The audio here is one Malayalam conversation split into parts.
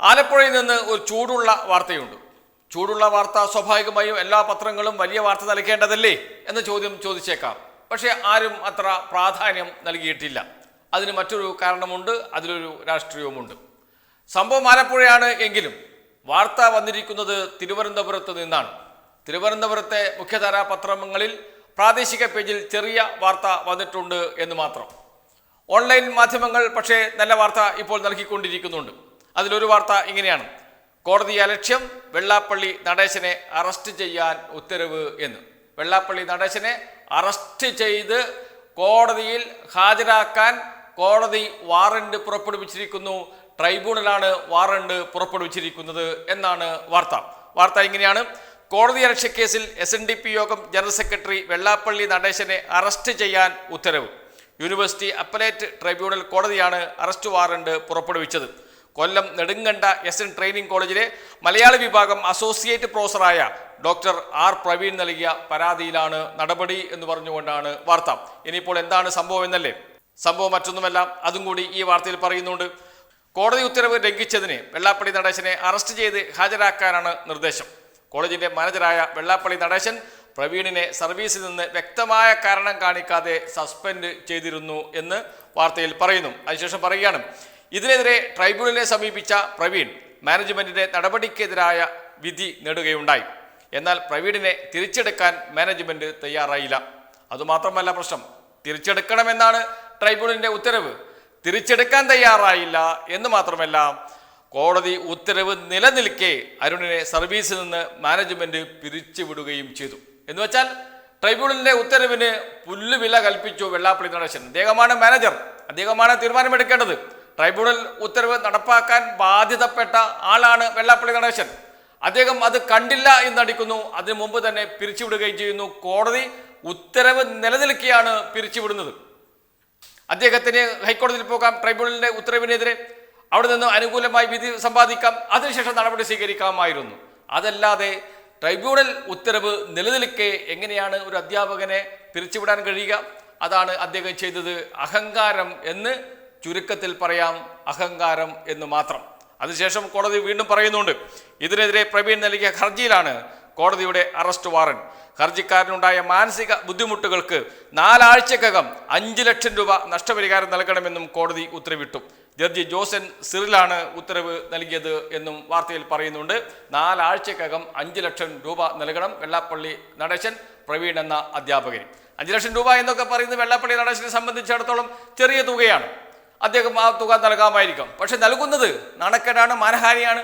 ആലപ്പുഴയിൽ നിന്ന് ഒരു ചൂടുള്ള വാർത്തയുണ്ട്. ചൂടുള്ള വാർത്ത സ്വാഭാവികമായും എല്ലാ പത്രങ്ങളും വലിയ വാർത്ത നൽകേണ്ടതല്ലേ എന്ന ചോദ്യം ചോദിച്ചേക്കാം. പക്ഷേ ആരും അത്ര പ്രാധാന്യം നൽകിയിട്ടില്ല. അതിന് മറ്റൊരു കാരണമുണ്ട് അതിലൊരു രാഷ്ട്രീയവുമുണ്ട്. സംഭവം ആലപ്പുഴയാണ് എങ്കിലും വാർത്ത വന്നിരിക്കുന്നത് തിരുവനന്തപുരത്ത് നിന്നാണ്. തിരുവനന്തപുരത്തെ മുഖ്യധാരാ പത്രങ്ങളിൽ പ്രാദേശിക പേജിൽ ചെറിയ വാർത്ത വന്നിട്ടുണ്ട് എന്ന് മാത്രം. ഓൺലൈൻ മാധ്യമങ്ങൾ പക്ഷേ നല്ല വാർത്ത ഇപ്പോൾ നൽകിക്കൊണ്ടിരിക്കുന്നുണ്ട്. അതിലൊരു വാർത്ത ഇങ്ങനെയാണ്. കോടതി അലക്ഷ്യം വെള്ളാപ്പള്ളി നടേശനെ അറസ്റ്റ് ചെയ്യാൻ ഉത്തരവ് എന്ന്. വെള്ളാപ്പള്ളി നടേശനെ അറസ്റ്റ് ചെയ്ത് കോടതിയിൽ ഹാജരാക്കാൻ കോടതി വാറണ്ട് പുറപ്പെടുവിച്ചിരിക്കുന്നു. ട്രൈബ്യൂണലാണ് വാറണ്ട് പുറപ്പെടുവിച്ചിരിക്കുന്നത് എന്നാണ് വാർത്ത. വാർത്ത ഇങ്ങനെയാണ്. കോടതി അലക്ഷ്യ കേസിൽ S N D P Yogam general secretary Vellappally നടേശനെ arrest ചെയ്യാൻ ഉത്തരവ്. യൂണിവേഴ്സിറ്റി അപ്പലേറ്റ് ട്രൈബ്യൂണൽ കോടതിയാണ് അറസ്റ്റ് വാറണ്ട് പുറപ്പെടുവിച്ചത്. Kollam Nedunganda S N training കോളേജിലെ മലയാള വിഭാഗം അസോസിയേറ്റ് പ്രൊഫസറായ ഡോക്ടർ ആർ പ്രവീൺ നൽകിയ പരാതിയിലാണ് നടപടി എന്ന് പറഞ്ഞുകൊണ്ടാണ് വാർത്ത. ഇനിയിപ്പോൾ എന്താണ് സംഭവം എന്നല്ലേ? സംഭവം മറ്റൊന്നുമല്ല അതും കൂടി ഈ വാർത്തയിൽ പറയുന്നുണ്ട്. കോടതി ഉത്തരവ് ലംഘിച്ചതിന് വെള്ളാപ്പള്ളി നടേശനെ അറസ്റ്റ് ചെയ്ത് ഹാജരാക്കാനാണ് നിർദ്ദേശം. കോളേജിന്റെ മാനേജറായ വെള്ളാപ്പള്ളി നടേശൻ പ്രവീണിനെ സർവീസിൽ നിന്ന് വ്യക്തമായ കാരണം കാണിക്കാതെ സസ്പെൻഡ് ചെയ്തിരുന്നു എന്ന് വാർത്തയിൽ പറയുന്നു. അതിനുശേഷം പറയുകയാണ് ഇതിനെതിരെ ട്രൈബ്യൂണലിനെ സമീപിച്ച പ്രവീൺ മാനേജ്മെന്റിന്റെ നടപടിക്കെതിരായ വിധി നേടുകയുണ്ടായി. എന്നാൽ പ്രവീണിനെ തിരിച്ചെടുക്കാൻ മാനേജ്മെന്റ് തയ്യാറായില്ല. അതുമാത്രമല്ല പ്രശ്നം തിരിച്ചെടുക്കണമെന്നാണ് ട്രൈബ്യൂണലിന്റെ ഉത്തരവ്. തിരിച്ചെടുക്കാൻ തയ്യാറായില്ല എന്ന് മാത്രമല്ല കോടതി ഉത്തരവ് നിലനിൽക്കെ അരുണിനെ സർവീസിൽ നിന്ന് മാനേജ്മെന്റ് പിരിച്ചുവിടുകയും ചെയ്തു. എന്ന് വെച്ചാൽ ട്രൈബ്യൂണലിന്റെ ഉത്തരവിന് പുല്ലുവില കൽപ്പിച്ചു വെള്ളാപ്പള്ളി നടേശൻ. അദ്ദേഹമാണ് മാനേജർ. അദ്ദേഹമാണ് തീരുമാനമെടുക്കേണ്ടത്. ട്രൈബ്യൂണൽ ഉത്തരവ് നടപ്പാക്കാൻ ബാധ്യതപ്പെട്ട ആളാണ് വെള്ളാപ്പള്ളി നടേശൻ. അദ്ദേഹം അത് കണ്ടില്ല എന്ന് നടിക്കുന്നു അതിനു മുമ്പ് തന്നെ പിരിച്ചുവിടുകയും ചെയ്യുന്നു. കോടതി ഉത്തരവ് നിലനിൽക്കുകയാണ് പിരിച്ചുവിടുന്നത്. അദ്ദേഹത്തിന് ഹൈക്കോടതിയിൽ പോകാം. ട്രൈബ്യൂണലിന്റെ ഉത്തരവിനെതിരെ അവിടെ നിന്ന് അനുകൂലമായി വിധി സമ്പാദിക്കാം. അതിനുശേഷം നടപടി സ്വീകരിക്കാമായിരുന്നു. അതല്ലാതെ ട്രൈബ്യൂണൽ ഉത്തരവ് നിലനിൽക്കെ എങ്ങനെയാണ് ഒരു അധ്യാപകനെ പിരിച്ചുവിടാൻ കഴിയുക? അതാണ് അദ്ദേഹം ചെയ്തത്. അഹങ്കാരം എന്ന് ചുരുക്കത്തിൽ പറയാം അഹങ്കാരം എന്ന് മാത്രം. അതിനുശേഷം കോടതി വീണ്ടും പറയുന്നുണ്ട് ഇതിനെതിരെ പ്രവീൺ നൽകിയ ഹർജിയിലാണ് കോടതിയുടെ അറസ്റ്റ് വാറന്റ്. ഹർജിക്കാരനുണ്ടായ മാനസിക ബുദ്ധിമുട്ടുകൾക്ക് നാലാഴ്ചക്കകം അഞ്ച് ലക്ഷം രൂപ നഷ്ടപരിഹാരം നൽകണമെന്നും കോടതി ഉത്തരവിട്ടു. ജഡ്ജി ജോസൻ സിറിലാണ് ഉത്തരവ് നൽകിയത് എന്നും വാർത്തയിൽ പറയുന്നുണ്ട് നാലാഴ്ചക്കകം അഞ്ച് ലക്ഷം രൂപ നൽകണം വെള്ളാപ്പള്ളി നടേശൻ പ്രവീൺ എന്ന അധ്യാപകൻ. അഞ്ച് ലക്ഷം രൂപ എന്നൊക്കെ പറയുന്നത് വെള്ളാപ്പള്ളി നടേശനെ സംബന്ധിച്ചിടത്തോളം ചെറിയ തുകയാണ്. അദ്ദേഹം ആ തുക നൽകാമായിരിക്കാം. പക്ഷെ നൽകുന്നത് നാണക്കേടാണ് മാനഹാനിയാണ്.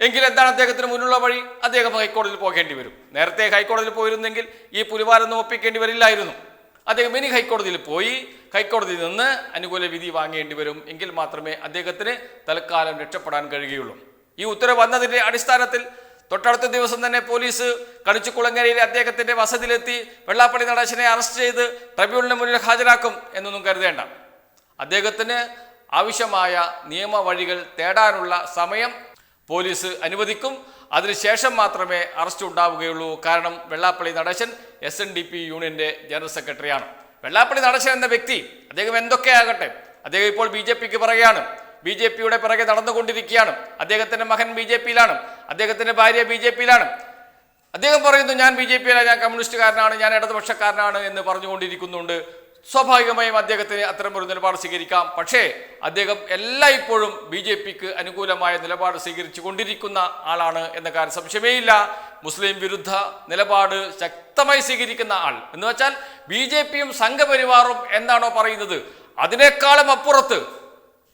എങ്കിൽ എന്താണ് അദ്ദേഹത്തിന് മുന്നിലുള്ള വഴി? അദ്ദേഹം ഹൈക്കോടതിയിൽ പോകേണ്ടി വരും. നേരത്തെ ഹൈക്കോടതിയിൽ പോയിരുന്നെങ്കിൽ ഈ പുലിവാലൊന്നും ഒപ്പിക്കേണ്ടി വരില്ലായിരുന്നു. അദ്ദേഹം ഇനി ഹൈക്കോടതിയിൽ പോയി ഹൈക്കോടതിയിൽ നിന്ന് അനുകൂല വിധി വാങ്ങേണ്ടി വരും. എങ്കിൽ മാത്രമേ അദ്ദേഹത്തിന് തൽക്കാലം രക്ഷപ്പെടാൻ കഴിയുകയുള്ളൂ ഈ ഉത്തരവ് വന്നതിന്റെ അടിസ്ഥാനത്തിൽ തൊട്ടടുത്ത ദിവസം തന്നെ പോലീസ് കണിച്ചുകുളങ്ങരയിലെ അദ്ദേഹത്തിന്റെ വസതിയിലെത്തി വെള്ളാപ്പള്ളി നടേശനെ അറസ്റ്റ് ചെയ്ത് ട്രibunalന് മുന്നിൽ ഹാജരാക്കും എന്നൊന്നും കരുതേണ്ട. അദ്ദേഹത്തിന് ആവശ്യമായ നിയമവഴികൾ തേടാനുള്ള സമയം പോലീസ് അനുവദിക്കും. അതിനുശേഷം മാത്രമേ അറസ്റ്റ് ഉണ്ടാവുകയുള്ളൂ. കാരണം Vellappally Natesan S N D P യൂണിയന്റെ ജനറൽ സെക്രട്ടറിയാണ്. വെള്ളാപ്പള്ളി നടേശൻ എന്ന വ്യക്തി അദ്ദേഹം എന്തൊക്കെയാകട്ടെ അദ്ദേഹം ഇപ്പോൾ ബി ജെ പിക്ക് പറയുകയാണ് ബി ജെ പിയുടെ പിറകെ നടന്നുകൊണ്ടിരിക്കുകയാണ്. അദ്ദേഹത്തിന്റെ മകൻ ബി ജെ പിയിലാണ്. അദ്ദേഹത്തിന്റെ ഭാര്യ ബി ജെ പിയിലാണ്. അദ്ദേഹം പറയുന്നു ഞാൻ ബി ജെ പിയിലാണ് ഞാൻ കമ്മ്യൂണിസ്റ്റുകാരനാണ് ഞാൻ ഇടതുപക്ഷക്കാരനാണ് എന്ന് പറഞ്ഞുകൊണ്ടിരിക്കുന്നുണ്ട്. സ്വാഭാവികമായും അദ്ദേഹത്തിന് അത്തരമൊരു നിലപാട് സ്വീകരിക്കാം. പക്ഷേ അദ്ദേഹം എല്ലായ്പ്പോഴും ബി ജെ പിക്ക് അനുകൂലമായ നിലപാട് സ്വീകരിച്ചു കൊണ്ടിരിക്കുന്ന ആളാണ് എന്ന കാര്യം സംശയമേയില്ല. മുസ്ലിം വിരുദ്ധ നിലപാട് ശക്തമായി സ്വീകരിക്കുന്ന ആൾ. എന്ന് വെച്ചാൽ ബി ജെ പിയും സംഘപരിവാറും എന്താണോ പറയുന്നത്? അതിനേക്കാളും അപ്പുറത്ത്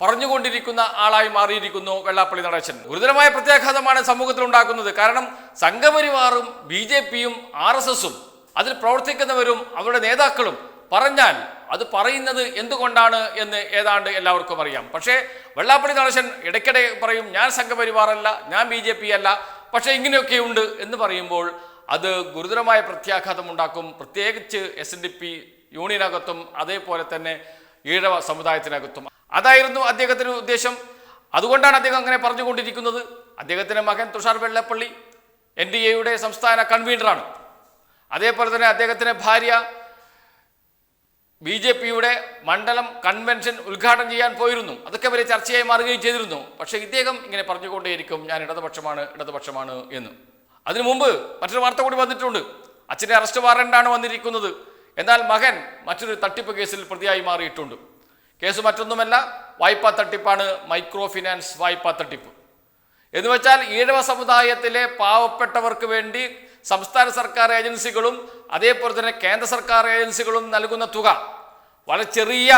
പറഞ്ഞുകൊണ്ടിരിക്കുന്ന ആളായി മാറിയിരിക്കുന്നു വെള്ളാപ്പള്ളി നടേശൻ. ഗുരുതരമായ പ്രത്യാഘാതമാണ് സമൂഹത്തിൽ ഉണ്ടാക്കുന്നത് കാരണം സംഘപരിവാറും ബി ജെ പിയും ആർ എസ് എസും അതിൽ പ്രവർത്തിക്കുന്നവരും അവരുടെ നേതാക്കളും പറഞ്ഞാൽ അത് പറയുന്നത് എന്തുകൊണ്ടാണ് എന്ന് ഏതാണ്ട് എല്ലാവർക്കും അറിയാം. പക്ഷേ വെള്ളാപ്പള്ളി നടശൻ ഇടയ്ക്കിടെ പറയും ഞാൻ സംഘപരിവാറല്ല ഞാൻ ബി ജെ പി അല്ല. പക്ഷേ ഇങ്ങനെയൊക്കെ ഉണ്ട് എന്ന് പറയുമ്പോൾ അത് ഗുരുതരമായ പ്രത്യാഘാതം ഉണ്ടാക്കും. പ്രത്യേകിച്ച് എസ് എൻ ഡി പി യൂണിയനകത്തും അതേപോലെ തന്നെ ഈഴവ സമുദായത്തിനകത്തും. അതായിരുന്നു അദ്ദേഹത്തിന് ഉദ്ദേശം. അതുകൊണ്ടാണ് അദ്ദേഹം അങ്ങനെ പറഞ്ഞുകൊണ്ടിരിക്കുന്നത്. അദ്ദേഹത്തിന്റെ മകൻ തുഷാർ വെള്ളപ്പള്ളി എൻ ഡി എയുടെ സംസ്ഥാന കൺവീനറാണ്. അതേപോലെ തന്നെ അദ്ദേഹത്തിന്റെ ഭാര്യ ബി ജെ പിയുടെ മണ്ഡലം കൺവെൻഷൻ ഉദ്ഘാടനം ചെയ്യാൻ പോയിരുന്നു. അതൊക്കെ വരെ ചർച്ചയായി മാറുകയും ചെയ്തിരുന്നു. പക്ഷേ ഇദ്ദേഹം ഇങ്ങനെ പറഞ്ഞുകൊണ്ടേയിരിക്കും ഞാൻ ഇടതുപക്ഷമാണ് ഇടതുപക്ഷമാണ് എന്ന്. അതിനു മുമ്പ് മറ്റൊരു വാർത്ത കൂടി വന്നിട്ടുണ്ട്. അച്ഛന്റെ അറസ്റ്റ് വാറണ്ടാണ് വന്നിരിക്കുന്നത്. എന്നാൽ മകൻ മറ്റൊരു തട്ടിപ്പ് കേസിൽ പ്രതിയായി മാറിയിട്ടുണ്ട്. കേസ് മറ്റൊന്നുമല്ല വായ്പാ തട്ടിപ്പാണ് മൈക്രോ ഫിനാൻസ് വായ്പാ തട്ടിപ്പ്. എന്ന് വെച്ചാൽ ഈഴവ സമുദായത്തിലെ പാവപ്പെട്ടവർക്ക് വേണ്ടി സംസ്ഥാന സർക്കാർ ഏജൻസികളും അതേപോലെ തന്നെ കേന്ദ്ര സർക്കാർ ഏജൻസികളും നൽകുന്ന തുക വളരെ ചെറിയ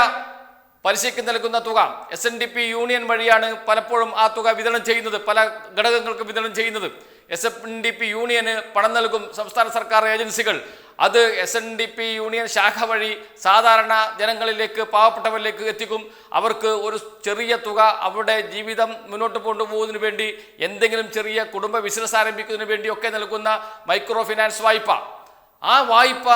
പലിശയ്ക്ക് നൽകുന്ന തുക S N D P union വഴിയാണ് പലപ്പോഴും ആ തുക വിതരണം ചെയ്യുന്നത് പല ഘടകങ്ങൾക്ക് വിതരണം ചെയ്യുന്നത്. എസ് എൻ ഡി പി യൂണിയന് പണം നൽകും സംസ്ഥാന സർക്കാർ ഏജൻസികൾ. അത് S N D P union ശാഖ വഴി സാധാരണ ജനങ്ങളിലേക്ക് പാവപ്പെട്ടവരിലേക്ക് എത്തിക്കും. അവർക്ക് ഒരു ചെറിയ തുക അവരുടെ ജീവിതം മുന്നോട്ട് കൊണ്ടുപോകുന്നതിന് വേണ്ടി എന്തെങ്കിലും ചെറിയ കുടുംബ ബിസിനസ് ആരംഭിക്കുന്നതിന് വേണ്ടിയൊക്കെ നൽകുന്ന മൈക്രോ ഫിനാൻസ് വായ്പ. ആ വായ്പ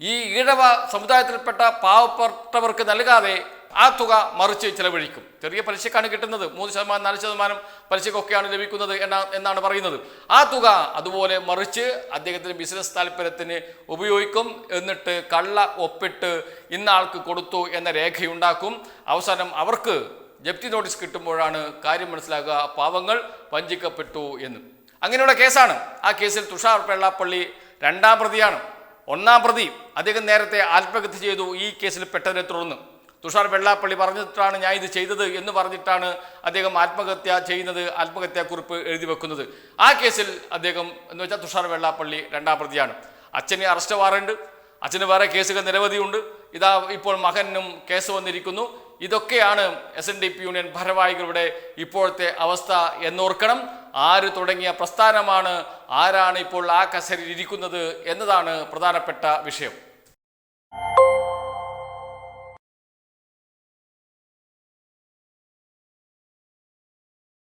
ഈ ഈഴവ സമുദായത്തിൽപ്പെട്ട പാവപ്പെട്ടവർക്ക് നൽകാതെ ആ തുക മറിച്ച് ചെലവഴിക്കും. ചെറിയ പലിശക്കാണ് കിട്ടുന്നത്. മൂന്ന് ശതമാനം നാല് ശതമാനം പലിശക്കൊക്കെയാണ് ലഭിക്കുന്നത് എന്ന എന്നാണ് പറയുന്നത്. ആ തുക അതുപോലെ മറിച്ച് അദ്ദേഹത്തിന് ബിസിനസ് താല്പര്യത്തിന് ഉപയോഗിക്കും. എന്നിട്ട് കള്ള ഒപ്പിട്ട് ഇന്ന ആൾക്ക് കൊടുത്തു എന്ന രേഖയുണ്ടാക്കും. അവസാനം അവർക്ക് ജപ്തി നോട്ടീസ് കിട്ടുമ്പോഴാണ് കാര്യം മനസ്സിലാക്കുക. പാവങ്ങൾ വഞ്ചിക്കപ്പെട്ടു എന്ന്. അങ്ങനെയുള്ള കേസാണ്. ആ കേസിൽ തുഷാർ വെള്ളാപ്പള്ളി രണ്ടാം പ്രതിയാണ്. ഒന്നാം പ്രതി അദ്ദേഹം നേരത്തെ ആത്മഹത്യ ചെയ്തു. ഈ കേസിൽ പെട്ടതിനെ തുടർന്ന്. തുഷാർ വെള്ളാപ്പള്ളി പറഞ്ഞിട്ടാണ് ഞാൻ ഇത് ചെയ്തത് എന്ന് പറഞ്ഞിട്ടാണ് അദ്ദേഹം ആത്മഹത്യ ചെയ്യുന്നത് ആത്മഹത്യാക്കുറിപ്പ് എഴുതി വെക്കുന്നത്. ആ കേസിൽ അദ്ദേഹം എന്ന് വെച്ചാൽ തുഷാർ വെള്ളാപ്പള്ളി രണ്ടാം പ്രതിയാണ് അച്ഛന് അറസ്റ്റ് വാറണ്ട് അച്ഛന് വേറെ കേസുകൾ നിരവധിയുണ്ട്. ഇതാ ഇപ്പോൾ മകനും കേസ് വന്നിരിക്കുന്നു. ഇതൊക്കെയാണ് S N D P union ഭാരവാഹികളുടെ ഇപ്പോഴത്തെ അവസ്ഥ എന്നോർക്കണം. ആര് തുടങ്ങിയ പ്രസ്ഥാനമാണ് ആരാണ് ഇപ്പോൾ ആ കസരിൽ ഇരിക്കുന്നത് എന്നതാണ് പ്രധാനപ്പെട്ട വിഷയം.